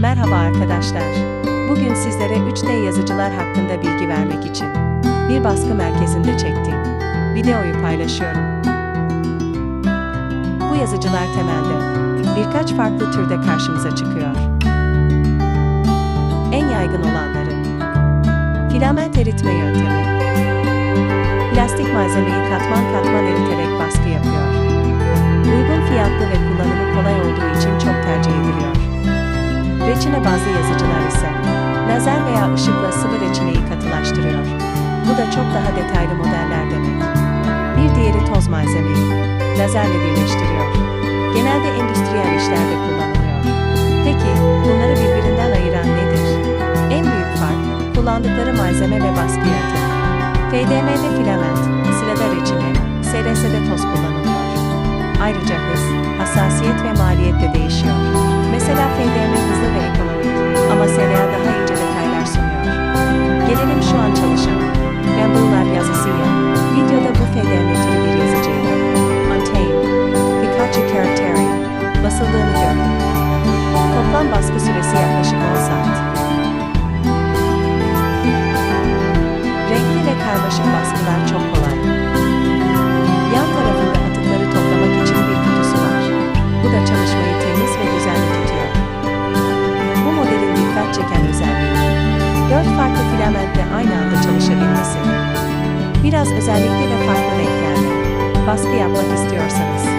Merhaba arkadaşlar. Bugün sizlere 3D yazıcılar hakkında bilgi vermek için bir baskı merkezinde çektiğim videoyu paylaşıyorum. Bu yazıcılar temelde birkaç farklı türde karşımıza çıkıyor. En yaygın olanları filament eritme yöntemi. Reçine bazlı yazıcılar ise lazer veya ışıkla sıvı reçineyi katılaştırıyor. Bu da çok daha detaylı modeller demek. Bir diğeri toz malzemeyi lazerle birleştiriyor. Genelde endüstriyel işlerde kullanılıyor. Peki bunları birbirinden ayıran nedir? En büyük fark kullandıkları malzeme ve baskı yöntemi. FDM'de filament, sırada reçine, SRS'de toz kullanılıyor. Ayrıca hız, hassasiyet ve maliyet de değişiyor. Mesela FDM Gelelim şu an çalışan Ramble'lar yazısıya. Videoda bu FDM türü bir yazıcıyla Untamed, Pikachu karakteri basıldığını gördüm. Toplam baskı süresi yaklaşık 10 saat. Renkli ve karmaşık baskılar çok kolay. Yan tarafında atıkları toplamak için bir kutusu var. Bu da çalışmayı farklı filamentle aynı anda çalışabilmesi. Biraz özellikli ve farklı renklerle baskı yapmak istiyorsanız,